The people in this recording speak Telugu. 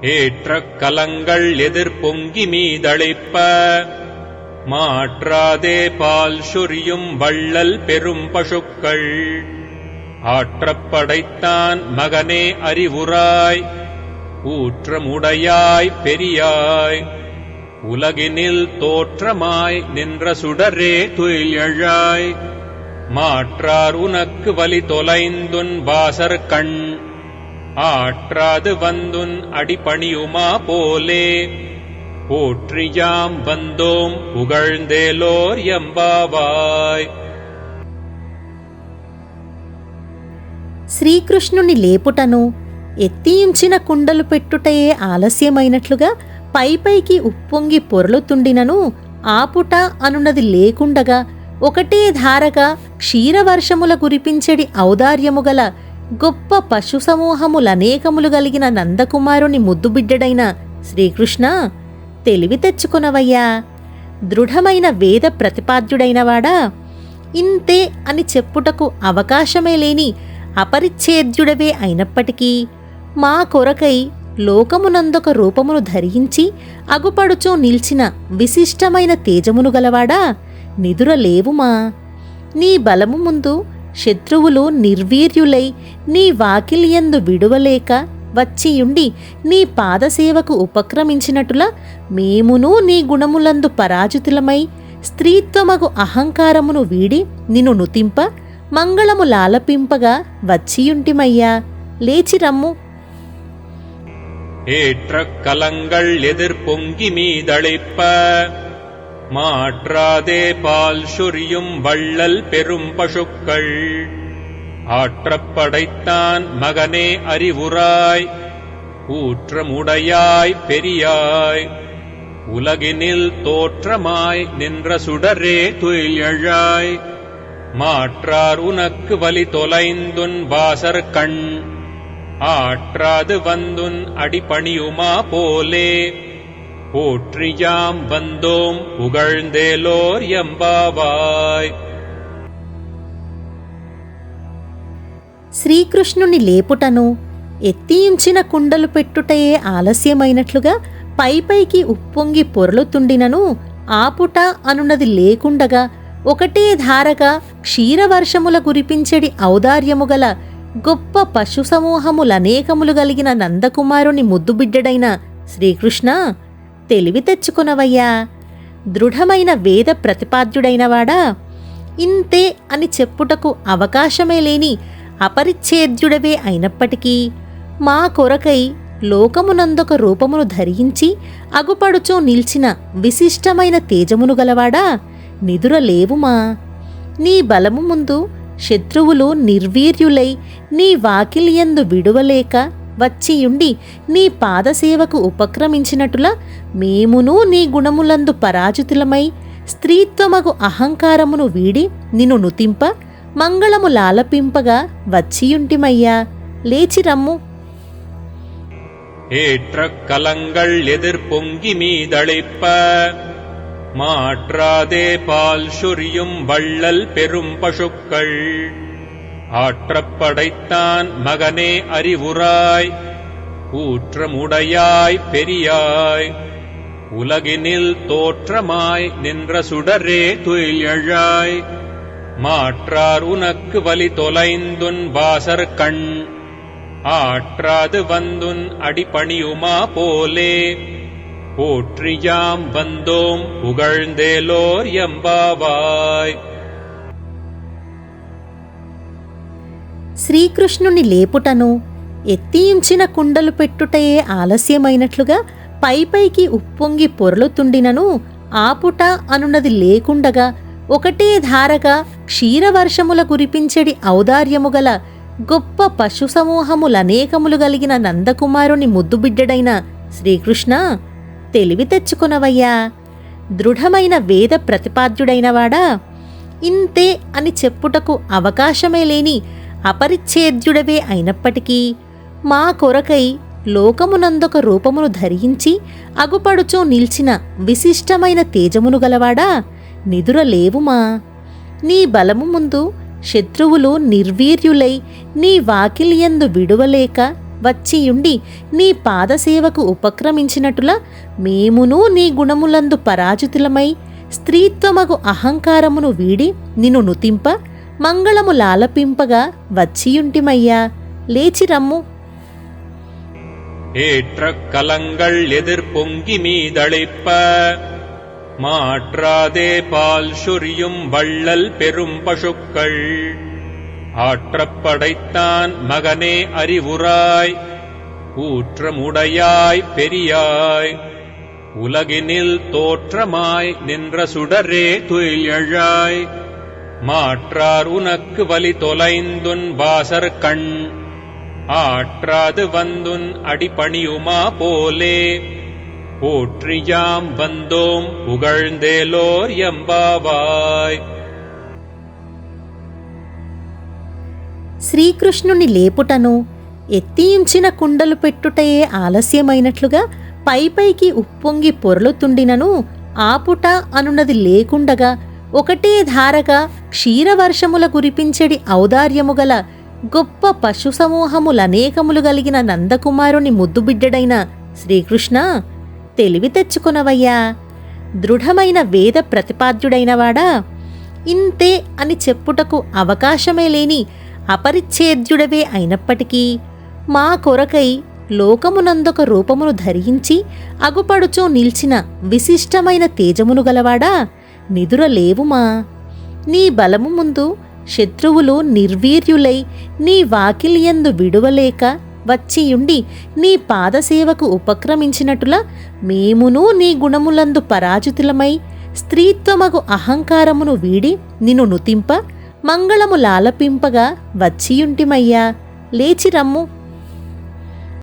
ஏற்ற கலங்கள் எதிர்பொங்கி மீதளிப்ப மாற்றாதே பால் சுரியும் வள்ளல் பெரும் பசுக்கள். ஆற்றப்படைத்தான் மகனே அறிவுராய் ஊற்றமுடையாய் பெரியாய். உலகினில் தோற்றமாய் நின்ற சுடரே துயிலழாய். மாற்றார் உனக்கு வலி தொலைந்துன் வாசர் கண் ஆற்றாது வந்துன் அடிபணியுமா போலே போற்றியாம் வந்தோம் புகழ்ந்தேலோர் எம்பாவாய் శ్రీకృష్ణుని లేపుటను ఎత్తించిన కుండలు పెట్టుటయే ఆలస్యమైనట్లుగా పైపైకి ఉప్పొంగి పొరలుతుండినను ఆపుట అనున్నది లేకుండగా ఒకటే ధారగా క్షీరవర్షముల కురిపించెడి ఔదార్యము గల గొప్ప పశు సమూహములనేకములు కలిగిన నందకుమారుని ముద్దుబిడ్డడైన శ్రీకృష్ణ తెలివి తెచ్చుకునవయ్యా. దృఢమైన వేద ప్రతిపాద్యుడైనవాడా ఇంతే అని చెప్పుటకు అవకాశమే లేని అపరిచ్ఛేద్యుడవే అయినప్పటికీ మా కొరకై లోకమునందొక రూపమును ధరించి అగుపడుచూ నిల్చిన విశిష్టమైన తేజమును గలవాడా నిదురలేవుమా. నీ బలము ముందు శత్రువులు నిర్వీర్యులై నీ వాకిలియందు విడువలేక వచ్చియుండి నీ పాదసేవకు ఉపక్రమించినట్టులా మేమును నీ గుణములందు పరాజితులమై స్త్రీత్వమగు అహంకారమును వీడి నిన్ను నుతింప మంగళము లాలపింపగా వచ్చియుంటిమయ్యా లేచి రమ్ము ஏற்ற கலங்கள் எதிர் பொங்கி மீதளிப்ப மாற்றாதே பால் சுரியும் வள்ளல் பெரும் பசுக்கள். ஆற்றப்படைத்தான் மகனே அறிவுராய் ஊற்றமுடையாய் பெரியாய். உலகினில் தோற்றமாய் நின்ற சுடரே துயிலழாய் மாற்றார் உனக்கு வலி தொலைந்துன் வாசர் கண் ஆற்றாது வந்துன் அடிபணியுமா போலே. போற்றியாம் வந்தோம் புகழ்ந்தேலோர் எம்பாவாய் శ్రీకృష్ణుని లేపుటను ఎత్తించిన కుండలు పెట్టుటయే ఆలస్యమైనట్లుగా పైపైకి ఉప్పొంగి పొరలుతుండినను ఆపుట అనున్నది లేకుండగా ఒకటే ధారగా క్షీరవర్షముల కురిపించెడి ఔదార్యము గల గొప్ప పశు సమూహములనేకములు కలిగిన నందకుమారుని ముద్దుబిడ్డడైన శ్రీకృష్ణ తెలివి తెచ్చుకునవయ్యా. దృఢమైన వేద ప్రతిపాద్యుడైనవాడా? ఇంతే అని చెప్పుటకు అవకాశమే లేని అపరిచ్ఛేద్యుడవే అయినప్పటికీ మా కొరకై లోకమునందొక రూపమును ధరించి అగుపడుచూ నిల్చిన విశిష్టమైన తేజమును గలవాడా? నిదురలేవుమా నీ బలము ముందు శత్రువులు నిర్వీర్యులై నీ వాకిలియందు విడువలేక వచ్చియుండి నీ పాదసేవకు ఉపక్రమించినట్టులా మేమును నీ గుణములందు పరాజితులమై స్త్రీత్వమగు అహంకారమును వీడి నిన్ను నుతింప మంగళము లాలపింపగా వచ్చియుంటిమయ్యా లేచి రమ్ము ஏற்ற கலங்கள் எதிர் பொங்கி மீதளிப்ப மாற்றாதே பால் சொரியும் வள்ளல் பெரும் பசுக்கள் ஆற்றப்படைத்தான் மகனே அறிவுராய் ஊற்றமுடையாய் பெரியாய் உலகினில் தோற்றமாய் நின்ற சுடரே துயிலழாய். மாற்றார் உனக்கு வலி தொலைந்துன் வாசர் கண் ஆற்றாது வந்துன் அடிபணியுமா போலே. போற்றியாம் வந்தோம் புகழ்ந்தேலோர் எம்பாவாய். శ్రీకృష్ణుని లేపుటను ఎత్తియించిన కుండలు పెట్టుటయే ఆలస్యమైనట్లుగా పైపైకి ఉప్పొంగి పొరలుతుండినను ఆపుట అనున్నది లేకుండగా ఒకటే ధారగా క్షీరవర్షముల కురిపించెడి ఔదార్యము గల గొప్ప పశు సమూహములనేకములు కలిగిన నందకుమారుని ముద్దుబిడ్డడైన శ్రీకృష్ణ తెలివి తెచ్చుకునవయ్యా. దృఢమైన వేద ప్రతిపాద్యుడైనవాడా. ఇంతే అని చెప్పుటకు అవకాశమే లేని అపరిచ్ఛేద్యుడవే అయినప్పటికీ మా కొరకై లోకమునందొక రూపమును ధరించి అగుపడుచు నిల్చిన విశిష్టమైన తేజమును గలవాడా? నిదురలేవుమా? నీ బలము ముందు శత్రువులు నిర్వీర్యులై నీ వాకిలియందు విడువలేక వచ్చియుండి నీ పాదసేవకు ఉపక్రమించినట్టులా మేమును నీ గుణములందు పరాజితులమై స్త్రీత్వమగు అహంకారమును వీడి నిన్ను నుతింప మంగళము లాలపింపగా వచ్చియుంటిమయ్యా లేచి రమ్ము ஏற்ற கலங்கள் எதிர் பொங்கி மீதளிப்ப மாற்றாதே பால் சுரியும் வள்ளல் பெரும் பசுக்கள் ஆற்றப் படைத்தான் மகனே அறிவுராய் ஊற்றமுடையாய் பெரியாய் உலகினில் தோற்றமாய் நின்ற சுடரே துயிலழாய் மாற்றார் உனக்கு வலி தொலைந்துன் வாசர் கண் ஆற்றாது வந்துன் அடிபணியுமா போலே போற்றியாம் வந்தோம் புகழ்ந்தேலோர் எம்பாவாய் శ్రీకృష్ణుని లేపుటను ఎత్తించిన కుండలు పెట్టుటయే ఆలస్యమైనట్లుగా పైపైకి ఉప్పొంగి పొరలుతుండినను ఆపుట అనున్నది లేకుండగా ఒకటే ధారగా క్షీరవర్షముల కురిపించెడి ఔదార్యము గల గొప్ప పశు సమూహములనేకములు కలిగిన నందకుమారుని ముద్దుబిడ్డడైన శ్రీకృష్ణ తెలివి తెచ్చుకొనవయ్యా. దృఢమైన వేద ప్రతిపాద్యుడైనవాడా? ఇంతే అని చెప్పుటకు అవకాశమే లేని అపరిచ్ఛేద్యుడవే అయినప్పటికీ మా కొరకై లోకమునందొక రూపమును ధరించి అగుపడుచో నిల్చిన విశిష్టమైన తేజమును గలవాడా? నిదురలేవుమా? నీ బలము ముందు శత్రువులు నిర్వీర్యులై నీ వాకిలియందు విడువలేక వచ్చియుండి నీ పాదసేవకు ఉపక్రమించినట్టులా మేమును నీ గుణములందు పరాజితులమై స్త్రీత్వమగు అహంకారమును వీడి నిన్ను నుతింప మంగళము లాలపింపగా వచ్చియుంటిమయ్యా. లేచి రమ్ము